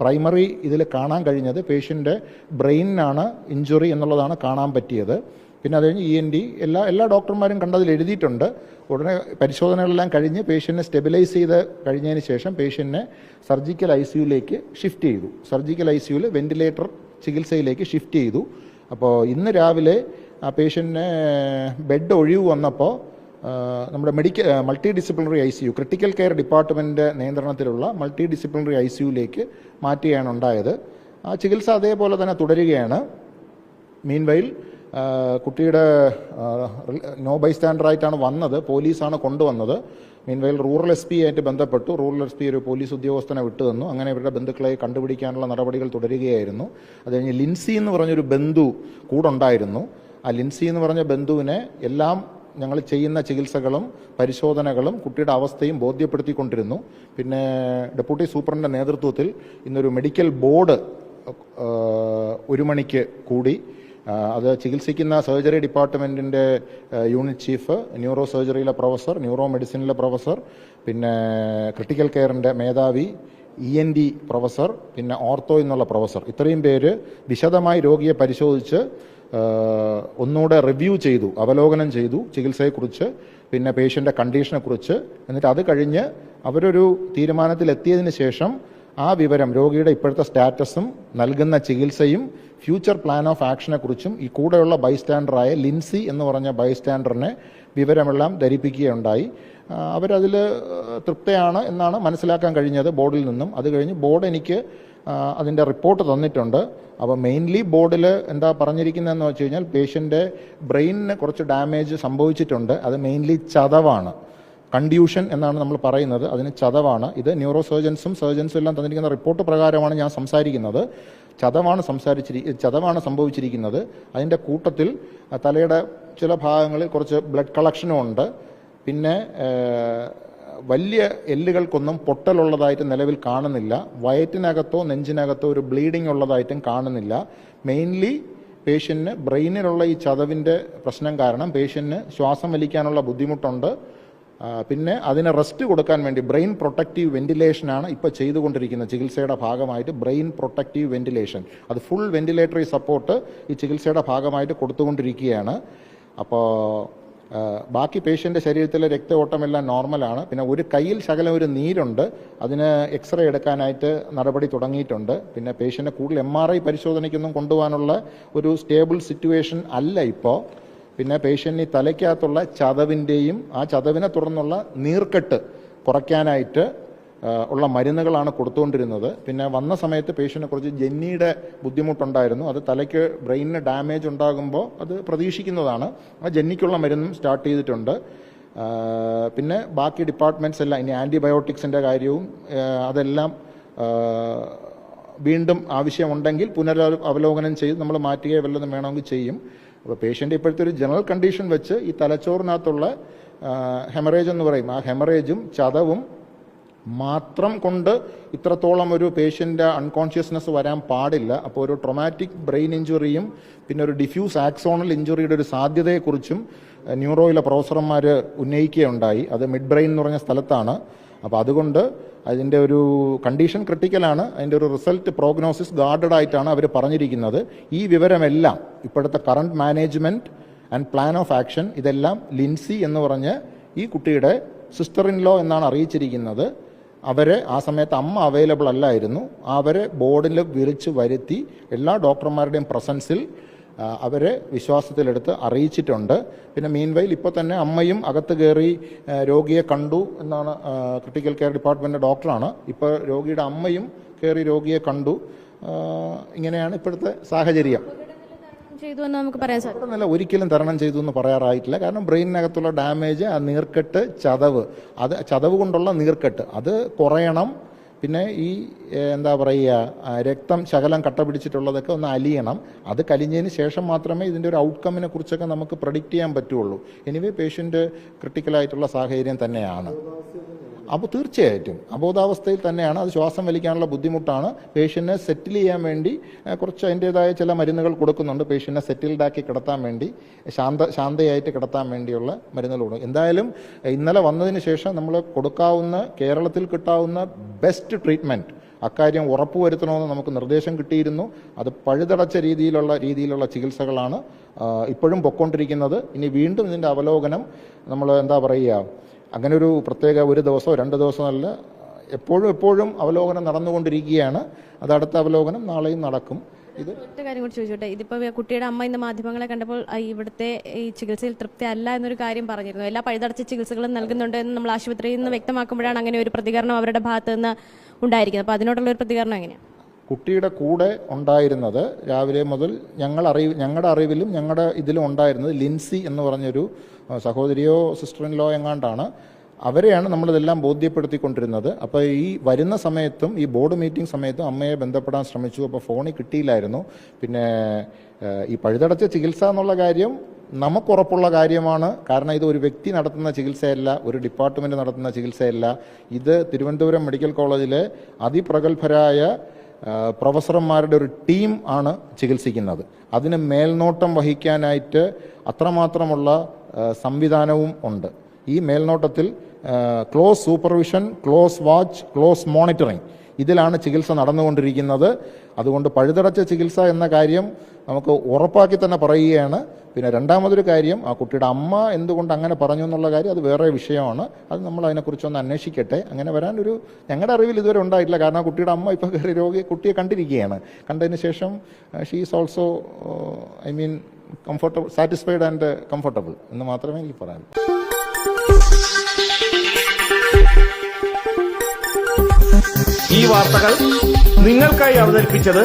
Primary ഇതിൽ കാണാൻ കഴിഞ്ഞത് പേഷ്യന്റെ ബ്രെയിനിനാണ് ഇഞ്ചുറി എന്നുള്ളതാണ് കാണാൻ പറ്റിയത്. പിന്നെ അത് കഴിഞ്ഞ് ഇ എൻ ഡി എല്ലാ എല്ലാ ഡോക്ടർമാരും കണ്ടതിൽ എഴുതിയിട്ടുണ്ട്. ഉടനെ പരിശോധനകളെല്ലാം കഴിഞ്ഞ് പേഷ്യന്റിനെ സ്റ്റെബിലൈസ് ചെയ്ത് കഴിഞ്ഞതിന് ശേഷം പേഷ്യന്റിനെ സർജിക്കൽ ഐ സിയുലേക്ക് ഷിഫ്റ്റ് ചെയ്തു. സർജിക്കൽ ഐ സിയുവിൽ വെന്റിലേറ്റർ ചികിത്സയിലേക്ക് ഷിഫ്റ്റ് ചെയ്തു. അപ്പോൾ ഇന്ന് രാവിലെ ആ പേഷ്യന്റിന് ബെഡ് ഒഴിവ് വന്നപ്പോൾ നമ്മുടെ medical multi disciplinary I C U critical care department നിയന്ത്രണത്തിലുള്ള മൾട്ടി ഡിസിപ്ലിനറി ഐ സി യുയിലേക്ക് മാറ്റുകയാണ് ഉണ്ടായത്. ആ ചികിത്സ അതേപോലെ തന്നെ തുടരുകയാണ്. മീൻവയിൽ കുട്ടിയുടെ നോ ബൈ സ്റ്റാൻഡറായിട്ടാണ് വന്നത് പോലീസാണ് കൊണ്ടുവന്നത്. മീൻവയിൽ റൂറൽ എസ് പി ആയിട്ട് ബന്ധപ്പെട്ടു. റൂറൽ എസ് പി ഒരു പോലീസ് ഉദ്യോഗസ്ഥനെ വിട്ടു തന്നു അങ്ങനെ ഇവരുടെ ബന്ധുക്കളെ കണ്ടുപിടിക്കാനുള്ള നടപടികൾ തുടരുകയായിരുന്നു. അത് കഴിഞ്ഞ് ലിൻസി എന്ന് പറഞ്ഞൊരു ബന്ധു കൂടുണ്ടായിരുന്നു ആ ലിൻസി എന്ന് പറഞ്ഞ ബന്ധുവിനെ എല്ലാം ഞങ്ങൾ ചെയ്യുന്ന ചികിത്സകളും പരിശോധനകളും കുട്ടിയുടെ അവസ്ഥയും ബോധ്യപ്പെടുത്തിക്കൊണ്ടിരുന്നു. പിന്നെ ഡെപ്യൂട്ടി സൂപ്രണ്ടിന്റെ നേതൃത്വത്തിൽ ഇന്നൊരു മെഡിക്കൽ ബോർഡ് ഒരു മണിക്ക് കൂടി. അത് ചികിത്സിക്കുന്ന സർജറി ഡിപ്പാർട്ട്മെന്റിന്റെ യൂണിറ്റ് ചീഫ് ന്യൂറോ സർജറിയിലെ പ്രൊഫസർ ന്യൂറോ മെഡിസിനിലെ പ്രൊഫസർ പിന്നെ ക്രിട്ടിക്കൽ കെയറിന്റെ മേധാവി ഇ എൻ ഡി പ്രൊഫസർ പിന്നെ ഓർത്തോ എന്നുള്ള പ്രൊഫസർ. ഇത്രയും പേര് വിശദമായി രോഗിയെ പരിശോധിച്ച് ഒന്നുകൂടെ റിവ്യൂ ചെയ്തു അവലോകനം ചെയ്തു ചികിത്സയെക്കുറിച്ച് പിന്നെ പേഷ്യന്റെ കണ്ടീഷനെക്കുറിച്ച്. എന്നിട്ട് അത് കഴിഞ്ഞ് അവരൊരു തീരുമാനത്തിലെത്തിയതിന് ശേഷം ആ വിവരം രോഗിയുടെ ഇപ്പോഴത്തെ സ്റ്റാറ്റസും നൽകുന്ന ചികിത്സയും ഫ്യൂച്ചർ പ്ലാൻ ഓഫ് ആക്ഷനെ കുറിച്ചും ഈ കൂടെയുള്ള ബൈസ്റ്റാൻഡറായ ലിൻസി എന്ന് പറഞ്ഞ ബൈസ്റ്റാൻഡറിനെ വിവരമെല്ലാം ധരിപ്പിക്കുകയുണ്ടായി. അവരതിൽ തൃപ്തയാണ് എന്നാണ് മനസ്സിലാക്കാൻ കഴിഞ്ഞത് ബോർഡിൽ നിന്നും. അത് കഴിഞ്ഞ് ബോർഡ് എനിക്ക് അതിന്റെ റിപ്പോർട്ട് തന്നിട്ടുണ്ട്. അപ്പോൾ മെയിൻലി ബോർഡിൽ എന്താ പറഞ്ഞിരിക്കുന്നതെന്ന് വെച്ച് കഴിഞ്ഞാൽ പേഷ്യന്റെ ബ്രെയിനിന് കുറച്ച് ഡാമേജ് സംഭവിച്ചിട്ടുണ്ട്. അത് മെയിൻലി ചതവാണ്. കണ്ട്യൂഷൻ എന്നാണ് നമ്മൾ പറയുന്നത്. അതിന് ചതവാണ്. ഇത് ന്യൂറോ സർജൻസും സർജൻസും എല്ലാം തന്നിരിക്കുന്ന റിപ്പോർട്ട് പ്രകാരമാണ് ഞാൻ സംസാരിക്കുന്നത്. ചതവാണ് സംസാരിച്ചിരി ചതവാണ് സംഭവിച്ചിരിക്കുന്നത്. അതിന്റെ കൂട്ടത്തിൽ തലയുടെ ചില ഭാഗങ്ങളിൽ കുറച്ച് ബ്ലഡ് കളക്ഷനും ഉണ്ട്. പിന്നെ വലിയ എല്ലുകൾക്കൊന്നും പൊട്ടലുള്ളതായിട്ട് നിലവിൽ കാണുന്നില്ല. വയറ്റിനകത്തോ നെഞ്ചിനകത്തോ ഒരു ബ്ലീഡിംഗ് ഉള്ളതായിട്ടും കാണുന്നില്ല. മെയിൻലി പേഷ്യന്റിന് ബ്രെയിനിലുള്ള ഈ ചതവിന്റെ പ്രശ്നം കാരണം പേഷ്യന്റിന് ശ്വാസം വലിക്കാനുള്ള ബുദ്ധിമുട്ടുണ്ട്. പിന്നെ അതിന് റെസ്റ്റ് കൊടുക്കാൻ വേണ്ടി ബ്രെയിൻ പ്രൊട്ടക്റ്റീവ് വെന്റിലേഷനാണ് ഇപ്പോൾ ചെയ്തുകൊണ്ടിരിക്കുന്ന ചികിത്സയുടെ ഭാഗമായിട്ട് ബ്രെയിൻ പ്രൊട്ടക്റ്റീവ് വെന്റിലേഷൻ. അത് ഫുൾ വെന്റിലേറ്ററി സപ്പോർട്ട് ഈ ചികിത്സയുടെ ഭാഗമായിട്ട് കൊടുത്തുകൊണ്ടിരിക്കുകയാണ്. അപ്പോൾ ബാക്കി പേഷ്യന്റെ ശരീരത്തിലെ രക്തയോട്ടമെല്ലാം നോർമലാണ്. പിന്നെ ഒരു കയ്യിൽ ശകലം ഒരു നീരുണ്ട്. അതിന് എക്സ്റേ എടുക്കാനായിട്ട് നടപടി തുടങ്ങിയിട്ടുണ്ട്. പിന്നെ പേഷ്യന്റെ കൂടുതൽ എം ആർ ഐ പരിശോധനയ്ക്കൊന്നും കൊണ്ടുപോകാനുള്ള ഒരു സ്റ്റേബിൾ സിറ്റുവേഷൻ അല്ല ഇപ്പോൾ. പിന്നെ പേഷ്യന്റ് തലയ്ക്കകത്തുള്ള ചതവിന്റെയും ആ ചതവിനെ തുടർന്നുള്ള നീർക്കെട്ട് കുറയ്ക്കാനായിട്ട് ഉള്ള മരുന്നുകളാണ് കൊടുത്തുകൊണ്ടിരുന്നത്. പിന്നെ വന്ന സമയത്ത് പേഷ്യന് കുറച്ച് ജെന്നിയുടെ ബുദ്ധിമുട്ടുണ്ടായിരുന്നു. അത് തലയ്ക്ക് ബ്രെയിനിന് ഡാമേജ് ഉണ്ടാകുമ്പോൾ അത് പ്രതീക്ഷിക്കുന്നതാണ്. ആ ജെന്നിക്കുള്ള മരുന്നും സ്റ്റാർട്ട് ചെയ്തിട്ടുണ്ട്. പിന്നെ ബാക്കി ഡിപ്പാർട്ട്മെന്റ്സ് എല്ലാം ഇനി ആന്റിബയോട്ടിക്സിന്റെ കാര്യവും അതെല്ലാം വീണ്ടും ആവശ്യമുണ്ടെങ്കിൽ പുനര അവലോകനം ചെയ്ത് നമ്മൾ മാറ്റുകയോ വല്ലതും വേണമെങ്കിൽ ചെയ്യും. അപ്പോൾ പേഷ്യന്റ് ഇപ്പോഴത്തെ ഒരു ജനറൽ കണ്ടീഷൻ വെച്ച് ഈ തലച്ചോറിനകത്തുള്ള ഹെമറേജ് എന്ന് പറയും. ആ ഹെമറേജും ചതവും മാത്രം കൊണ്ട് ഇത്രത്തോളം ഒരു പേഷ്യന്റെ അൺകോൺഷ്യസ്നെസ് വരാൻ പാടില്ല. അപ്പോൾ ഒരു ട്രൊമാറ്റിക് ബ്രെയിൻ ഇഞ്ചുറിയും പിന്നെ ഒരു ഡിഫ്യൂസ് ആക്സോണൽ ഇഞ്ചുറിയുടെ ഒരു സാധ്യതയെക്കുറിച്ചും ന്യൂറോയിലെ പ്രൊഫസർമാർ ഉന്നയിക്കുകയുണ്ടായി. അത് മിഡ് ബ്രെയിൻ എന്ന് പറഞ്ഞ സ്ഥലത്താണ്. അപ്പോൾ അതുകൊണ്ട് അതിന്റെ ഒരു കണ്ടീഷൻ ക്രിട്ടിക്കലാണ് അതിന്റെ ഒരു റിസൾട്ട് പ്രോഗ്നോസിസ് ഗാർഡഡ് ആയിട്ടാണ് അവർ പറഞ്ഞിരിക്കുന്നത്. ഈ വിവരമെല്ലാം ഇപ്പോഴത്തെ current management and plan of action ഇതെല്ലാം ലിൻസി എന്ന് പറഞ്ഞ് ഈ കുട്ടിയുടെ സിസ്റ്റർ ഇൻ ലോ എന്നാണ് അറിയിച്ചിരിക്കുന്നത്. അവരെ ആ സമയത്ത് അമ്മ അവൈലബിൾ അല്ലായിരുന്നു. അവരെ ബോർഡിൽ വിളിച്ച് വരുത്തി എല്ലാ ഡോക്ടർമാരുടെയും പ്രസൻസിൽ അവരെ വിശ്വാസത്തിലെടുത്ത് അറിയിച്ചിട്ടുണ്ട്. പിന്നെ മീൻവൈൽ ഇപ്പോൾ തന്നെ അമ്മയും അകത്ത് കയറി രോഗിയെ കണ്ടു എന്നാണ് ക്രിട്ടിക്കൽ കെയർ ഡിപ്പാർട്ട്മെന്റ് ഡോക്ടറാണ് ഇപ്പോൾ രോഗിയുടെ അമ്മയും കയറി രോഗിയെ കണ്ടു. ഇങ്ങനെയാണ് ഇപ്പോഴത്തെ സാഹചര്യം. ചെയ്തു എന്ന് നമുക്ക് പറയാൻ സാധിക്കും. അപകടനില ഒരിക്കലും തരണം ചെയ്തു എന്ന് പറയാറായിട്ടില്ല. കാരണം ബ്രെയിനിനകത്തുള്ള ഡാമേജ് ആ നീർക്കെട്ട് ചതവ്. അത് ചതവ് കൊണ്ടുള്ള നീർക്കെട്ട്. അത് കുറയണം. പിന്നെ ഈ എന്താ പറയുക രക്തം ശകലം കട്ട പിടിച്ചിട്ടുള്ളതൊക്കെ ഒന്ന് അലിയണം. അത് കലിഞ്ഞതിന് ശേഷം മാത്രമേ ഇതിന്റെ ഒരു ഔട്ട്കമ്മിനെ കുറിച്ചൊക്കെ നമുക്ക് പ്രഡിക്റ്റ് ചെയ്യാൻ പറ്റുള്ളൂ. എനിവേ പേഷ്യന്റ് ക്രിട്ടിക്കലായിട്ടുള്ള സാഹചര്യം തന്നെയാണ്. അപ്പോൾ തീർച്ചയായിട്ടും അബോധാവസ്ഥയിൽ തന്നെയാണ് അത് ശ്വാസം വലിക്കാനുള്ള ബുദ്ധിമുട്ടാണ്. പേഷ്യന്റിനെ സെറ്റിൽ ചെയ്യാൻ വേണ്ടി കുറച്ച് അതിന്റേതായ ചില മരുന്നുകൾ കൊടുക്കുന്നുണ്ട്. പേഷ്യന്റിനെ സെറ്റിൽഡ് ആക്കി കിടത്താൻ വേണ്ടി ശാന്ത ശാന്തയായിട്ട് കിടത്താൻ വേണ്ടിയുള്ള മരുന്നുകൾ കൊടുക്കും എന്തായാലും ഇന്നലെ വന്നതിന് ശേഷം നമ്മൾ കൊടുക്കാവുന്ന കേരളത്തിൽ കിട്ടാവുന്ന ബെസ്റ്റ് ട്രീറ്റ്മെന്റ് അക്കാര്യം ഉറപ്പുവരുത്തണമെന്ന് നമുക്ക് നിർദ്ദേശം കിട്ടിയിരുന്നു. അത് പഴുതടച്ച രീതിയിലുള്ള രീതിയിലുള്ള ചികിത്സകളാണ് ഇപ്പോഴും പൊക്കോണ്ടിരിക്കുന്നത്. ഇനി വീണ്ടും ഇതിന്റെ അവലോകനം നമ്മൾ എന്താ പറയുക അങ്ങനെ ഒരു പ്രത്യേക ഒരു ദിവസമോ രണ്ട് ദിവസമോ അല്ല എപ്പോഴും എപ്പോഴും അവലോകനം നടന്നുകൊണ്ടിരിക്കുകയാണ്. അത് അടുത്ത അവലോകനം നാളെയും നടക്കും. ഒറ്റ കാര്യം കൂടി ചോദിച്ചോട്ടെ. ഇതിപ്പോ കുട്ടിയുടെ അമ്മ ഇന്ന് മാധ്യമങ്ങളെ കണ്ടപ്പോൾ ഇവിടുത്തെ ഈ ചികിത്സയിൽ തൃപ്തി അല്ല എന്നൊരു കാര്യം പറഞ്ഞിരുന്നു. എല്ലാ പഴുതടച്ച ചികിത്സകളും നൽകുന്നുണ്ട് എന്ന് നമ്മൾ ആശുപത്രിയിൽ നിന്ന് വ്യക്തമാക്കുമ്പോഴാണ് അങ്ങനെ ഒരു പ്രതികരണം അവരുടെ ഭാഗത്ത് നിന്ന് ഉണ്ടായിരിക്കുന്നത്. അപ്പോൾ അതിനോടുള്ള ഒരു പ്രതികരണം എങ്ങനെയാണ് കുട്ടിയുടെ കൂടെ ഉണ്ടായിരുന്നത് രാവിലെ മുതൽ ഞങ്ങൾ അറിവ് ഞങ്ങളുടെ അറിവിലും ഞങ്ങളുടെ ഇതിലും ഉണ്ടായിരുന്നത് ലിൻസി എന്ന് പറഞ്ഞൊരു സഹോദരിയോ സിസ്റ്റർ ഇൻ ലോ എങ്ങാണ്ടാണ്. അവരെയാണ് നമ്മളിതെല്ലാം ബോധ്യപ്പെടുത്തിക്കൊണ്ടിരുന്നത്. അപ്പോൾ ഈ വരുന്ന സമയത്തും ഈ ബോർഡ് മീറ്റിംഗ് സമയത്തും അമ്മയെ ബന്ധപ്പെടാൻ ശ്രമിച്ചു. അപ്പോൾ ഫോണിൽ കിട്ടിയില്ലായിരുന്നു. പിന്നെ ഈ പഴുതടച്ച ചികിത്സ എന്നുള്ള കാര്യം നമുക്കുറപ്പുള്ള കാര്യമാണ്. കാരണം ഇത് ഒരു വ്യക്തി നടത്തുന്ന ചികിത്സയല്ല ഒരു ഡിപ്പാർട്ട്മെന്റ് നടത്തുന്ന ചികിത്സയല്ല. ഇത് തിരുവനന്തപുരം മെഡിക്കൽ കോളേജിലെ അതിപ്രഗത്ഭരായ പ്രൊഫസർമാരുടെ ഒരു ടീം ആണ് ചികിത്സിക്കുന്നത്. അതിന് മേൽനോട്ടം വഹിക്കാനായിട്ട് അത്രമാത്രമുള്ള സംവിധാനവും ഉണ്ട്. ഈ മേൽനോട്ടത്തിൽ close supervision close watch close monitoring ഇതിലാണ് ചികിത്സ നടന്നുകൊണ്ടിരിക്കുന്നത്. അതുകൊണ്ട് പഴുതടച്ച ചികിത്സ എന്ന കാര്യം നമുക്ക് ഉറപ്പാക്കി തന്നെ പറയുകയാണ്. പിന്നെ രണ്ടാമതൊരു കാര്യം ആ കുട്ടിയുടെ അമ്മ എന്തുകൊണ്ട് അങ്ങനെ പറഞ്ഞു എന്നുള്ള കാര്യം അത് വേറെ വിഷയമാണ്. അത് നമ്മൾ അതിനെക്കുറിച്ചൊന്ന് അന്വേഷിക്കട്ടെ. അങ്ങനെ വരാൻ ഒരു ഞങ്ങളുടെ അറിവിൽ ഇതുവരെ ഉണ്ടായിട്ടില്ല. കാരണം ആ കുട്ടിയുടെ അമ്മ ഇപ്പോൾ കയറി രോഗി കുട്ടിയെ കണ്ടിരിക്കുകയാണ്. കണ്ടതിന് ശേഷം she is also I mean comfortable satisfied and comfortable എന്ന് മാത്രമേ എനിക്ക് പറയാനുള്ളൂ ഈ വാർത്തകൾ നിങ്ങൾക്കായി അവതരിപ്പിച്ചത്